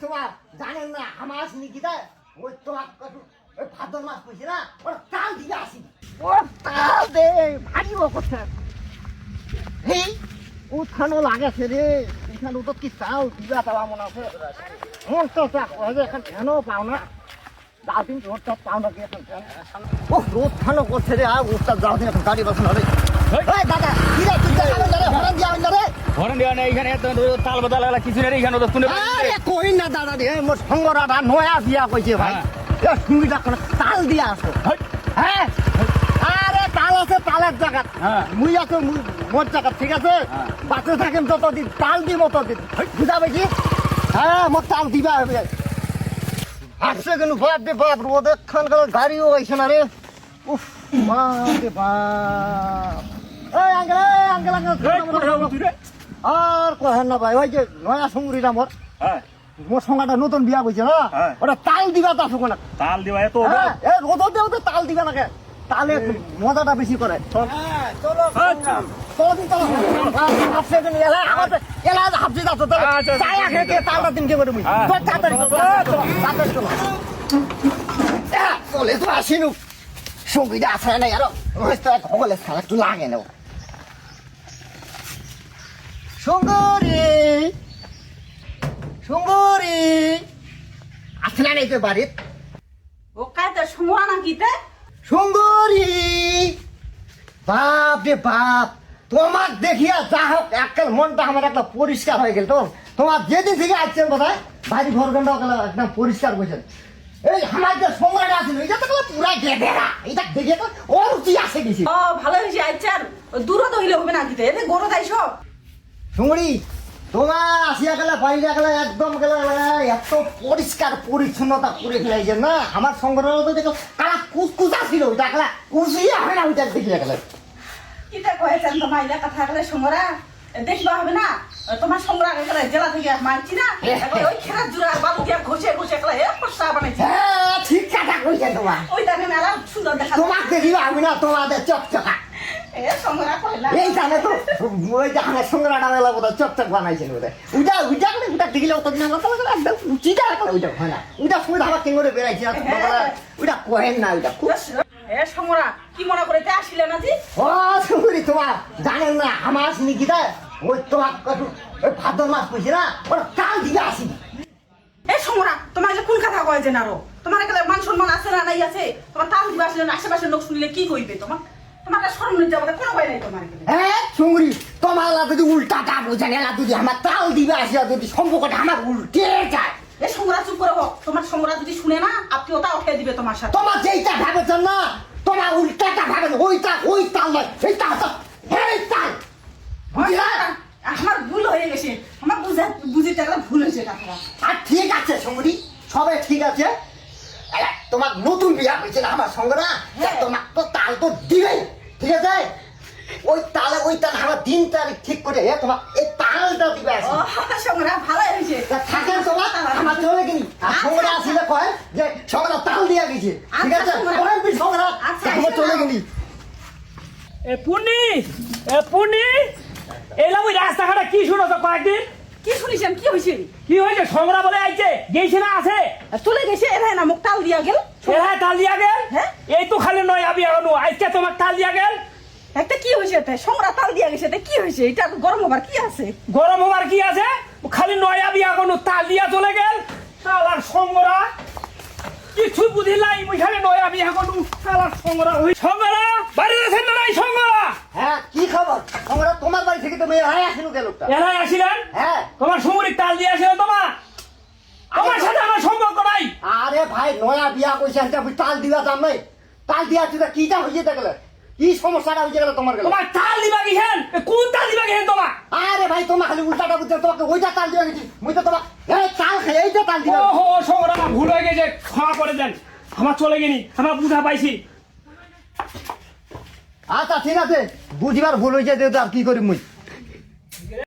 তোমার জানেন না আমার নিকিতা ওই তোমার ওই ভাদ্র মাস কইছে না ওর তাল দিকে আসি। ও তাল দে ভারী ও করছে এই উঠানো লাগেছে রে এখানে তো কি চাল দিবা তাওয়া মনে আছে? মন তো চা এখন কেন পাও না। দাও দিন রোদ তো পাও না কি এখন ও রোদ ঠানো করছে রে আর রোদটা যাও দিন গাড়ি বসে না রে এই দাদা কি রে তুই দেখাবে হরান দিয়া না এখানে এত তাল বদল লাগলা কিছু নেই এখানে তো শুনে আরে কই না দাদা রে মোর সঙ্গরাটা নয়া দিয়া কইছে ভাই। এ সুবিধা করে তাল দিয়া আছে হ্যাঁ? আরে তাল আছে তালের জায়গা। হ্যাঁ। মুই আছে মোর জায়গা ঠিক আছে? হ্যাঁ। বাঁচে থাকেন যতদিন তাল দিব ততদিন বুঝাবে কি হ্যাঁ মোর তাল দিবা আসছে কিন্তু বাপ রে বাপ রোদ খান গাড়িও হয়েছে না রে। উফ বাপ রে বাপ। এই আঙ্কেল আঙ্কেল আঙ্কেল আর কহেন না ভাই ওই যে নয়া সঙ্গুরিটা মোর? হ্যাঁ। মোর সঙ্গাটা নতুন বিয়া বইছে না? হ্যাঁ। ওটা তাল দিবা তা শুকো না তাল দিবা এত হ্যাঁ, এ রোদ দেও তো তাল দিবা নাকি? তালে মজাটা বেশি করে। চল। চলো আচ্ছা। চলো। দিন চলো হাফসে দিন এলা আমাদের এলা হাফসে যাচ্ছ তো আচ্ছা, চাই আগে কে তালটা দিন কে করে মুই হ্যাঁ। তো তাড়াতাড়ি চলো তাড়াতাড়ি চলো। এ, চলে তো আসিনু। সঙ্গীটা আছে না আর? হয়তো এক হলে খেলা একটু লাগে না সুন্দরী সুন্দরী। আছে না তো বাড়িত ও কাইতে সময় নাকি তে? সুন্দরী। বাপ রে বাপ তোমার দেখিয়া যা হোক এককাল মনটা আমার একটা পরিষ্কার হয়ে গেল তো তোমার যেদিন থেকে আসছেন বোধ হয় বাড়ি ঘর গন্ডা একদম পরিষ্কার করছেন এই আমার যে সংগ্রাটা আছে এটা তো পুরা গেদেরা এটা দেখে তো ওর উচি আসে গেছি ও ভালো হয়েছে আইচার দূর তো হইলে হবে নাকি তে? এতে গরো তাই সব। সুমড়ি তোমার আসিয়া গেলে বাইরে গেলে একদম গেলে এত পরিষ্কার পরিচ্ছন্নতা করে ফেলাইছে না? আমার সংগ্রহ তো দেখো কালা কুচকুচা ছিল ওইটা কালা কুচিয়া হয় না ওইটা দেখিয়া গেলে। কিতা কয়েছেন তোমার ইলা কথা গেলে সমরা দেখবা হবে না? তোমার সমরা গেলে জেলা থেকে মানছি না? ওই খেলার জুড়া বাবু দিয়া ঘষে ঘষে গেলে এ পস্তা বানাইছে। হ্যাঁ ঠিক কথা কইছে তোমার ওই দানে মেলা সুন্দর দেখা তোমার দেখিব আমি না তোমাদের চকচকা। এই জানে তো ওই যে বোধ করে দেখিলে অত দিন একদম উচিটা হয় না। ওইটা সময় আমার কেন করে বেড়াইছে না কহেন না ওইটা খুব এ সমরা কি মনে করে তে আসিলে না জি? ও সুন্দরী তোমার জানেন না আমার নিকিতা ওই তোমার কত- ওই ভাদ্র মাস কইছে না ওরা কাল দিকে আসি। এ সমরা তোমার কোন কথা কয়েছেন আরও? তোমার গেলে মান সম্মান আছে না নাই আছে? তোমার তাল দিবা আসলে না, আশেপাশের লোক শুনলে কি কইবে তোমার? তোমার হ্যাঁ যদি উল্টাটা বোঝেন এলা যদি আমার তাল দিবে আসিয়া যদি সম্পর্কটা আমার উল্টে যায়। এ সমরা চুপ করে হোক তোমার সমরা যদি শুনে না আপনি ওটা উঠে দিবে তোমার সাথে। তোমার যেইটা ভাবেছেন না তোমার উল্টাটা ভাবেন ওইটা ওই তাল নয় এইটা হতো এই তাল। আমার ভুল হয়ে গেছে আমার বুঝা বুঝিতে গেলে ভুল হয়েছে কাকা আর ঠিক আছে সুন্দরী সবাই ঠিক আছে? তোমার নতুন বিয়া হয়েছে না আমার সঙ্গে না? হ্যাঁ। তোমার তো তাল তো দিবেই। ওই তাল আমার দিন তারিখ ঠিক করে এ, তোমার এই তালটা দিবে আছে সমরা ভালো হয়েছে। তা থাকেন তোমার? আমার চলে গেলি। আর সঙ্গে আসলে কয় যে সঙ্গে তাল দিয়া গেছে। ঠিক আছে? আচ্ছা। করেন তুই আচ্ছা, আমার চলে গেলি। এ পুনি এ পুনি এলাম ওই রাস্তাঘাটে কি শুনো তো কয়েকদিন? কি শুনিছেন? কি হয়েছে কি হয়েছে সংগ্রাম বলে আইছে। গেছে না আছে? চলে গেছে। এরা না মুখ তাল দিয়া গেল। এরা তাল দিয়া গেল? হ্যাঁ? এই তো খালি নয় আবি এখনও আজকে তোমার তাল দিয়া গেল? হয়েছে সমরা তাল দিয়া গেছে কি হয়েছে এটা গরম হবার কি আছে? গরম হবার কি আছে? খালি নয়া বিয়া কোনো তাল দিয়া চলে গেল। সালার সঙ্গরা কিছু বুঝিলাই খালি নয়া বিয়া কোনো সালার সঙ্গরা ওই সঙ্গরা বাড়িতে আছেন না নাই সঙ্গরা হ্যাঁ কি খবর? আমরা তোমার বাড়ি থেকে তুমি এরাই আসিনু গেল এরাই আসিলেন? হ্যাঁ। তোমার সুমরিক তাল দিয়ে আসিলেন তোমার? আমার সাথে আমার সম্পর্ক নাই। আরে ভাই নয়া বিয়া কইছে তাল দিবা দাম নাই তাল দিয়া তুই কিটা হইছে দেখলে? কি সমস্যাটা হইছে গেল তোমার গেল? তোমার তাল দিবা গেছেন কোন তাল দিবা গেছেন তোমার? আরে ভাই তোমার খালি উল্টাটা বুঝতে তোমাকে ওইটা তাল দিবা গেছি মুই তো তোমার এই তাল খাই এইটা তাল দিবা। ওহো সঙ্গরা আমার ভুল হয়ে গেছে ক্ষমা করে দেন। আমার চলে গেনি আমার বুঝা পাইছি। আচ্ছা ঠিক আছে। বুঝিবার ভুল হয়েছে আর কি করি মুই?